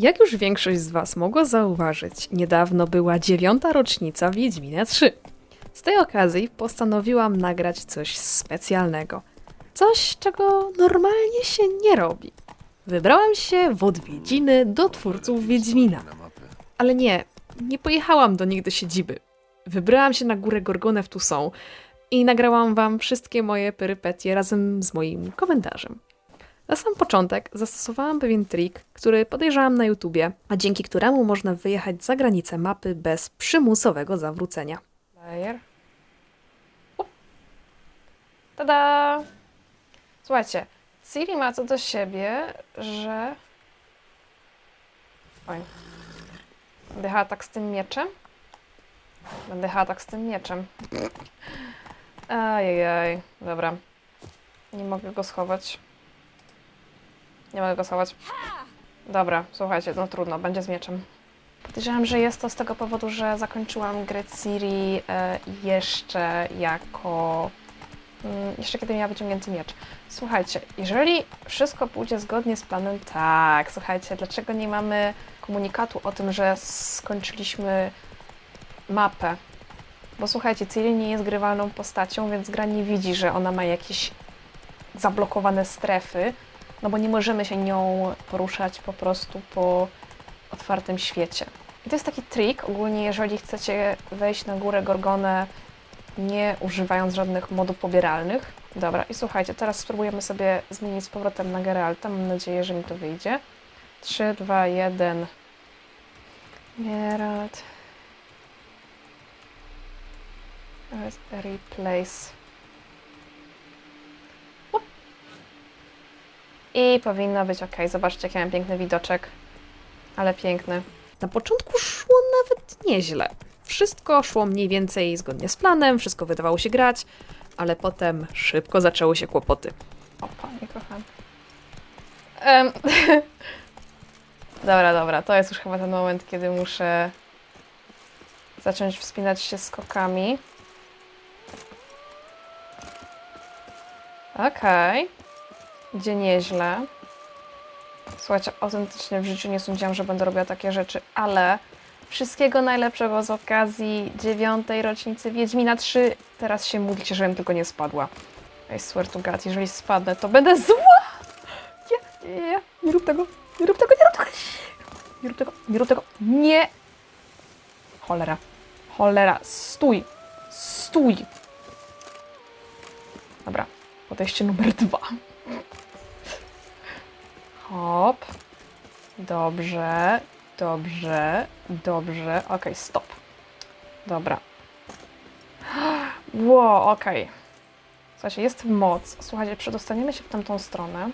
Jak już większość z Was mogło zauważyć, niedawno była dziewiąta rocznica Wiedźmina 3. Z tej okazji postanowiłam nagrać coś specjalnego. Coś, czego normalnie się nie robi. Wybrałam się w odwiedziny do twórców Wiedźmina. Ale nie, nie pojechałam do nich do siedziby. Wybrałam się na górę Gorgonę w Toussaint i nagrałam wam wszystkie moje perypetie razem z moim komentarzem. Na sam początek zastosowałam pewien trik, który podejrzałam na YouTubie, a dzięki któremu można wyjechać za granicę mapy bez przymusowego zawrócenia. Player. Up. Tada! Słuchajcie, Siri ma co do siebie, że... Oj. Będę jechała tak z tym mieczem? Będę jechała tak z tym mieczem. Ajajaj, dobra. Nie mogę go schować. Nie mogę go schować. Dobra, słuchajcie, no trudno, będzie z mieczem. Podejrzewam, że jest to z tego powodu, że zakończyłam grę Ciri e, jeszcze jako... Mm, jeszcze kiedy miała wyciągnięty miecz. Słuchajcie, jeżeli wszystko pójdzie zgodnie z planem, tak, słuchajcie, dlaczego nie mamy komunikatu o tym, że skończyliśmy mapę? Bo słuchajcie, Ciri nie jest grywalną postacią, więc gra nie widzi, że ona ma jakieś zablokowane strefy, no bo nie możemy się nią poruszać po prostu po otwartym świecie. I to jest taki trik, ogólnie jeżeli chcecie wejść na górę Gorgonę nie używając żadnych modów pobieralnych. Dobra, i słuchajcie, teraz spróbujemy sobie zmienić z powrotem na Geralta. Mam nadzieję, że mi to wyjdzie. 3, 2, 1. Geralt. Replace. I powinno być ok. Zobaczcie, jaki mam piękny widoczek. Ale piękny. Na początku szło nawet nieźle. Wszystko szło mniej więcej zgodnie z planem, wszystko wydawało się grać, ale potem szybko zaczęły się kłopoty. O, panie kocham. Em, dobra, dobra, to jest już chyba ten moment, kiedy muszę zacząć wspinać się skokami. Okej. Idzie nieźle. Słuchajcie, autentycznie w życiu nie sądziłam, że będę robiła takie rzeczy, ale wszystkiego najlepszego z okazji dziewiątej rocznicy Wiedźmina 3. Teraz się módlcie, żebym tylko nie spadła. I swear to God, jeżeli spadnę, to będę zła! Nie, nie, nie, nie rób tego, nie rób tego, nie rób tego, nie rób tego, nie rób tego, nie! Cholera, cholera, stój, stój! Dobra, podejście numer dwa. Hop. Dobrze, dobrze, dobrze. Okej, stop. Dobra. Ło, okej. Słuchajcie, jest moc. Słuchajcie, przedostaniemy się w tamtą stronę.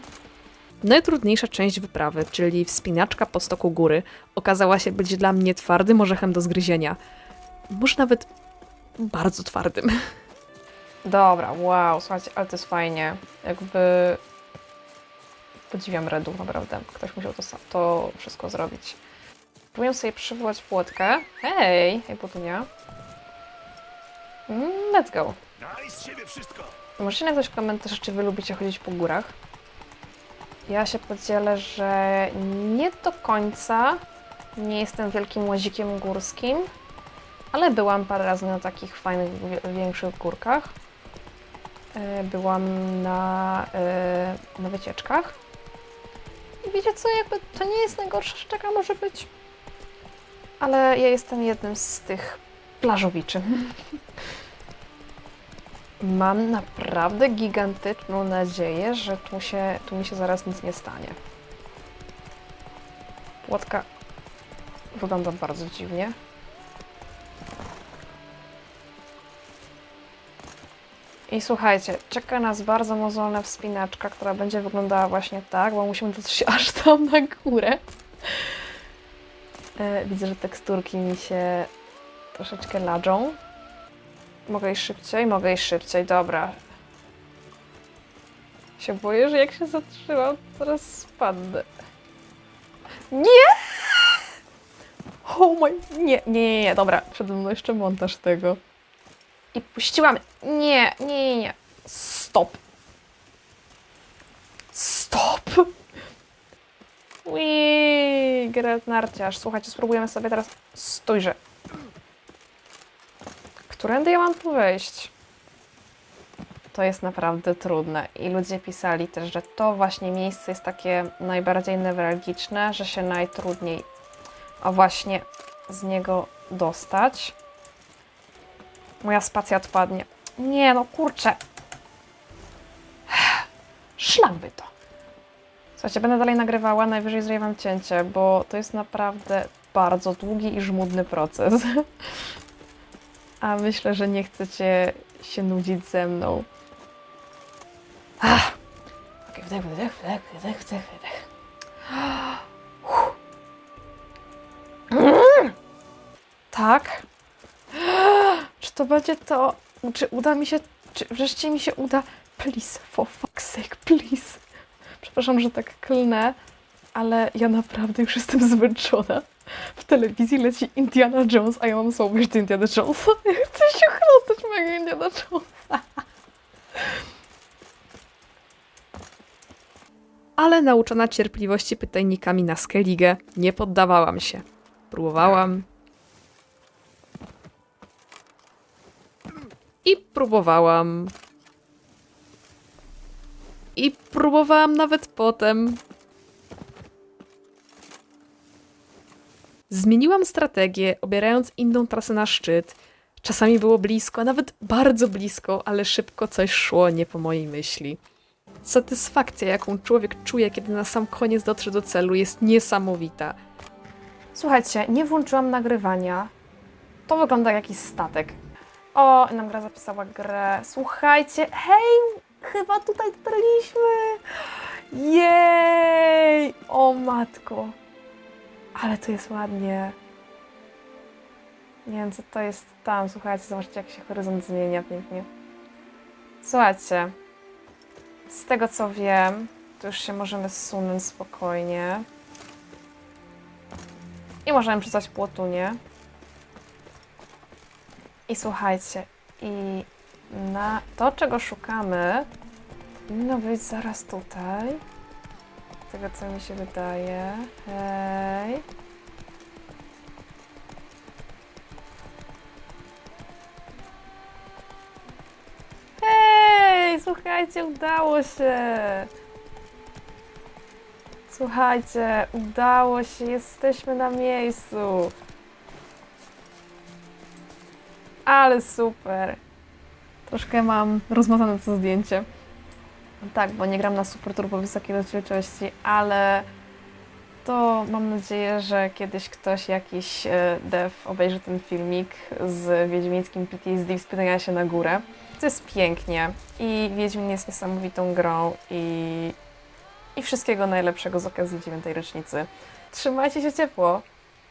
Najtrudniejsza część wyprawy, czyli wspinaczka po stoku góry, okazała się być dla mnie twardym orzechem do zgryzienia. Może nawet bardzo twardym. Dobra, wow, słuchajcie, ale to jest fajnie. Jakby podziwiam Redu, naprawdę. Ktoś musiał to, to wszystko zrobić. Próbuję sobie przywołać płotkę. Hej, hej Płotunia. Mm, let's go. Możecie napisać w komentarzach, czy wy lubicie chodzić po górach. Ja się podzielę, że nie do końca nie jestem wielkim łazikiem górskim, ale byłam parę razy na takich fajnych, większych górkach. E, Byłam na, e, na wycieczkach. Wiecie co, jakby to nie jest najgorsza rzecz, jaka może być. Ale ja jestem jednym z tych plażowiczy. Mam naprawdę gigantyczną nadzieję, że tu, się, tu mi się zaraz nic nie stanie. Płotka wygląda bardzo dziwnie. I słuchajcie, czeka nas bardzo mozolna wspinaczka, która będzie wyglądała właśnie tak, bo musimy się aż tam na górę. E, widzę, że teksturki mi się troszeczkę ladzą. Mogę iść szybciej? Mogę iść szybciej, dobra. Się boję, że jak się zatrzymam, to zaraz spadnę. Nie! Oh my... Nie, nie, nie, nie, dobra. Przede mną jeszcze montaż tego. I puściłam. Nie, nie, nie, nie. Stop. Stop. Wig. Geralt Narciarz. Słuchajcie, spróbujemy sobie teraz... Stójże. Którędy ja mam tu wejść? To jest naprawdę trudne. I ludzie pisali też, że to właśnie miejsce jest takie najbardziej newralgiczne, że się najtrudniej o właśnie z niego dostać. Moja spacja odpadnie. Nie no, kurczę. Szlak by to. Słuchajcie, będę dalej nagrywała, najwyżej zrobię wam cięcie, bo to jest naprawdę bardzo długi i żmudny proces. A myślę, że nie chcecie się nudzić ze mną. Ach. Okej, wdech, wdech, wdech, wdech, wdech, wdech. Mm. Tak. To będzie to? Czy uda mi się? Czy wreszcie mi się uda? Please, for fuck's sake, please. Przepraszam, że tak klnę, ale ja naprawdę już jestem zmęczona. W telewizji leci Indiana Jones, a ja mam słabość do Indiana Jonesa. Ja chcę się chrostać mojego Indiana Jonesa. Ale nauczona cierpliwości pytajnikami na Skellige, nie poddawałam się. Próbowałam. I próbowałam. I próbowałam nawet potem. Zmieniłam strategię, obierając inną trasę na szczyt. Czasami było blisko, a nawet bardzo blisko, ale szybko coś szło nie po mojej myśli. Satysfakcja, jaką człowiek czuje, kiedy na sam koniec dotrze do celu, jest niesamowita. Słuchajcie, nie włączyłam nagrywania. To wygląda jak jakiś statek. O, nam gra zapisała grę. Słuchajcie, hej, chyba tutaj dotarliśmy. Jej! O matko. Ale to jest ładnie. Nie wiem, co to jest tam. Słuchajcie, zobaczcie, jak się horyzont zmienia pięknie. Słuchajcie, z tego co wiem, to już się możemy zsunąć spokojnie. I możemy przystać płotunie. I słuchajcie, i na to, czego szukamy, powinno być zaraz tutaj. Z tego, co mi się wydaje. Hej. Hej, słuchajcie, udało się. Słuchajcie, udało się, jesteśmy na miejscu. Ale super. Troszkę mam rozmazane to zdjęcie. Tak, bo nie gram na super turbo wysokiej rozdzielczości, ale to mam nadzieję, że kiedyś ktoś, jakiś e, dev obejrzy ten filmik z wiedźmińskim PTSD wspinania się na górę. To jest pięknie i Wiedźmin jest niesamowitą grą i, i wszystkiego najlepszego z okazji dziewiątej rocznicy. Trzymajcie się ciepło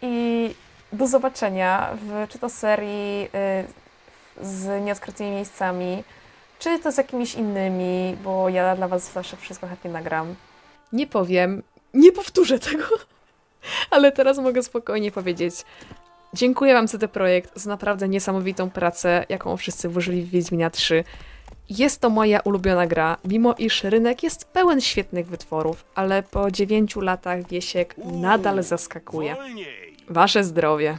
i do zobaczenia w czy to serii y, z nieodkrytymi miejscami, czy to z jakimiś innymi, bo ja dla Was zawsze wszystko chętnie nagram. Nie powiem, nie powtórzę tego, ale teraz mogę spokojnie powiedzieć. Dziękuję Wam za ten projekt, za naprawdę niesamowitą pracę, jaką wszyscy włożyli w Wiedźmina 3. Jest to moja ulubiona gra, mimo iż rynek jest pełen świetnych wytworów, ale po 9 latach Wiesiek nadal zaskakuje. Wasze zdrowie.